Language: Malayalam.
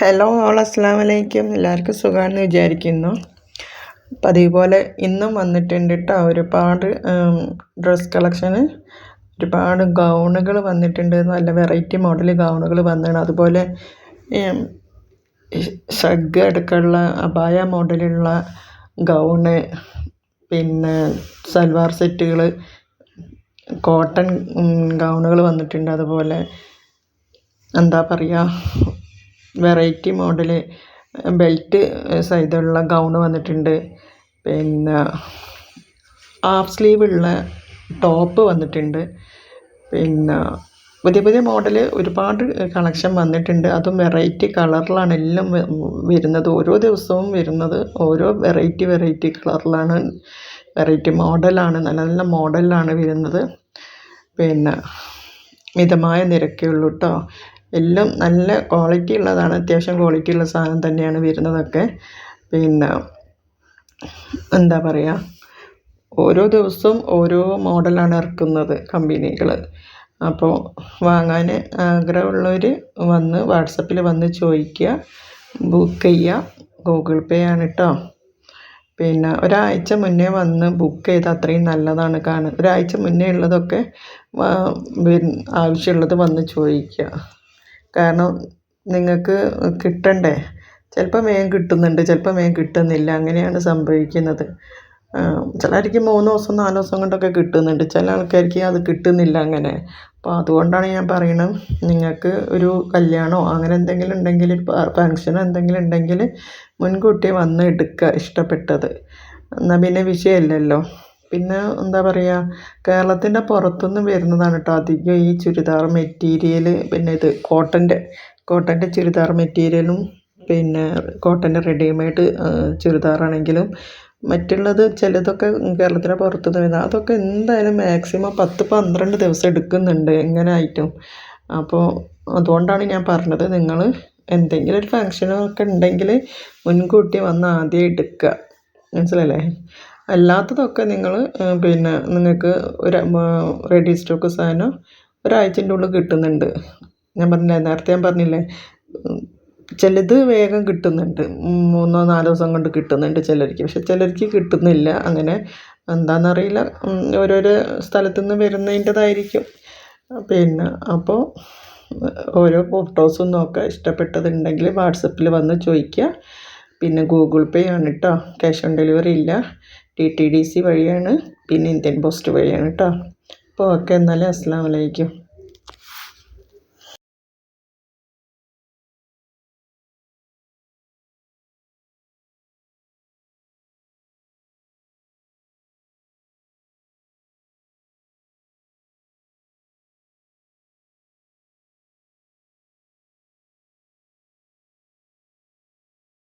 ഹലോ ഓൾ അസ്സാം വലൈക്കും എല്ലാവർക്കും സുഖമാണെന്ന് വിചാരിക്കുന്നു. അപ്പം അതേപോലെ ഇന്നും വന്നിട്ടുണ്ട് കേട്ടോ ഒരുപാട് ഡ്രസ് കളക്ഷന് ഒരുപാട് ഗൗണുകൾ വന്നിട്ടുണ്ട്. നല്ല വെറൈറ്റി മോഡൽ ഗൗണുകൾ വന്നിട്ടുണ്ട്. അതുപോലെ ഷഗ് അടുക്കുള്ള അബായ മോഡലുള്ള ഗൗണ് പിന്നെ സൽവാർ സെറ്റുകൾ കോട്ടൺ ഗൗണുകൾ വന്നിട്ടുണ്ട്. അതുപോലെ എന്താ പറയുക വെറൈറ്റി മോഡൽ ബെൽറ്റ് സൈതുള്ള ഗൗൺ വന്നിട്ടുണ്ട്. പിന്നെ ഹാഫ് സ്ലീവ് ഉള്ള ടോപ്പ് വന്നിട്ടുണ്ട്. പിന്നെ പുതിയ പുതിയ മോഡൽ ഒരുപാട് കളക്ഷൻ വന്നിട്ടുണ്ട്. അതും വെറൈറ്റി കളറിലാണ് എല്ലാം വരുന്നത്. ഓരോ ദിവസവും വരുന്നത് ഓരോ വെറൈറ്റി വെറൈറ്റി കളറിലാണ് വെറൈറ്റി മോഡലാണ് നല്ല നല്ല മോഡലിലാണ് വരുന്നത്. പിന്നെ മിതമായ നിരക്കേ ഉള്ളൂ കേട്ടോ എല്ലാം നല്ല ക്വാളിറ്റി ഉള്ളതാണ്. അത്യാവശ്യം ക്വാളിറ്റി ഉള്ള സാധനം തന്നെയാണ് വരുന്നതൊക്കെ. പിന്നെ എന്താ പറയുക ഓരോ ദിവസവും ഓരോ മോഡലാണ് ഇറക്കുന്നത് കമ്പനികൾ അപ്പോൾ വാങ്ങാൻ ആഗ്രഹമുള്ളവർ വന്ന് വാട്സപ്പിൽ വന്ന് ചോദിക്കുക ബുക്ക് ചെയ്യുക ഗൂഗിൾ പേ ആണ് കേട്ടോ പിന്നെ ഒരാഴ്ച മുന്നേ വന്ന് ബുക്ക് ചെയ്താൽ അത്രയും നല്ലതാണ് കാണുക ഒരാഴ്ച മുന്നേ ഉള്ളതൊക്കെ ആവശ്യമുള്ളത് വന്ന് ചോദിക്കുക. കാരണം നിങ്ങൾക്ക് കിട്ടണ്ടേ? ചിലപ്പോൾ വേഗം കിട്ടുന്നുണ്ട് ചിലപ്പോൾ വേഗം കിട്ടുന്നില്ല. അങ്ങനെയാണ് സംഭവിക്കുന്നത്. ചിലർക്ക് മൂന്ന് ദിവസം നാല് ദിവസം കൊണ്ടൊക്കെ കിട്ടുന്നുണ്ട്. ചില ആൾക്കാർക്ക് അത് കിട്ടുന്നില്ല അങ്ങനെ. അപ്പോൾ അതുകൊണ്ടാണ് ഞാൻ പറയുന്നത് നിങ്ങൾക്ക് ഒരു കല്യാണമോ അങ്ങനെ എന്തെങ്കിലും ഉണ്ടെങ്കിൽ ഫങ്ഷനോ എന്തെങ്കിലും ഉണ്ടെങ്കിൽ മുൻകൂട്ടി വന്ന് എടുക്കുക ഇഷ്ടപ്പെട്ടത്. എന്നാൽ പിന്നെ വിഷയമില്ലല്ലോ. പിന്നെ എന്താ പറയുക കേരളത്തിന്റെ പുറത്തുനിന്ന് വരുന്നതാണ് കേട്ടോ അധികം ഈ ചുരിദാർ മെറ്റീരിയൽ പിന്നെ ഇത് കോട്ടന്റെ കോട്ടന്റെ ചുരിദാർ മെറ്റീരിയലും പിന്നെ കോട്ടന്റെ റെഡിമെയ്ഡ് ചുരിദാറാണെങ്കിലും മറ്റുള്ളത് ചിലതൊക്കെ കേരളത്തിന് പുറത്തുനിന്ന് വരുന്നത് അതൊക്കെ എന്തായാലും മാക്സിമം പത്ത് പന്ത്രണ്ട് ദിവസം എടുക്കുന്നുണ്ട് എങ്ങനെ ആയിട്ടും അപ്പോൾ അതുകൊണ്ടാണ് ഞാൻ പറഞ്ഞത് നിങ്ങൾ എന്തെങ്കിലും ഒരു ഫങ്ഷനൊക്കെ ഉണ്ടെങ്കിൽ മുൻകൂട്ടി വന്ന് ആദ്യം എടുക്കുക. മനസ്സിലല്ലേ അല്ലാത്തതൊക്കെ നിങ്ങൾ പിന്നെ നിങ്ങൾക്ക് ഒരു റെഡി സ്റ്റോക്ക് സാധനം ഒരാഴ്ചന്റെ ഉള്ളിൽ കിട്ടുന്നുണ്ട്. ഞാൻ പറഞ്ഞില്ലേ നേരത്തെ ഞാൻ പറഞ്ഞില്ലേ ചിലത് വേഗം കിട്ടുന്നുണ്ട്. മൂന്നോ നാലോ ദിവസം കൊണ്ട് കിട്ടുന്നുണ്ട് ചിലർക്ക്. പക്ഷെ ചിലർക്ക് കിട്ടുന്നില്ല. അങ്ങനെ എന്താണെന്നറിയില്ല. ഓരോരോ സ്ഥലത്തു നിന്ന് വരുന്നതിന്റെതായിരിക്കും. പിന്നെ അപ്പോൾ ഓരോ ഫോട്ടോസും നോക്കുക. ഇഷ്ടപ്പെട്ടതുണ്ടെങ്കിൽ വാട്സപ്പിൽ വന്ന് ചോദിക്കുക. പിന്നെ ഗൂഗിൾ പേ ആണ് കേട്ടോ ക്യാഷ് ഓൺ ഡെലിവറി ഇല്ല. ടി ടി ഡി സി വഴിയാണ് പിന്നെ ഇന്ത്യൻ പോസ്റ്റ് വഴിയാണ് കേട്ടോ അപ്പോൾ ഓക്കെ എന്നാൽ അസ്സാം വലൈക്കും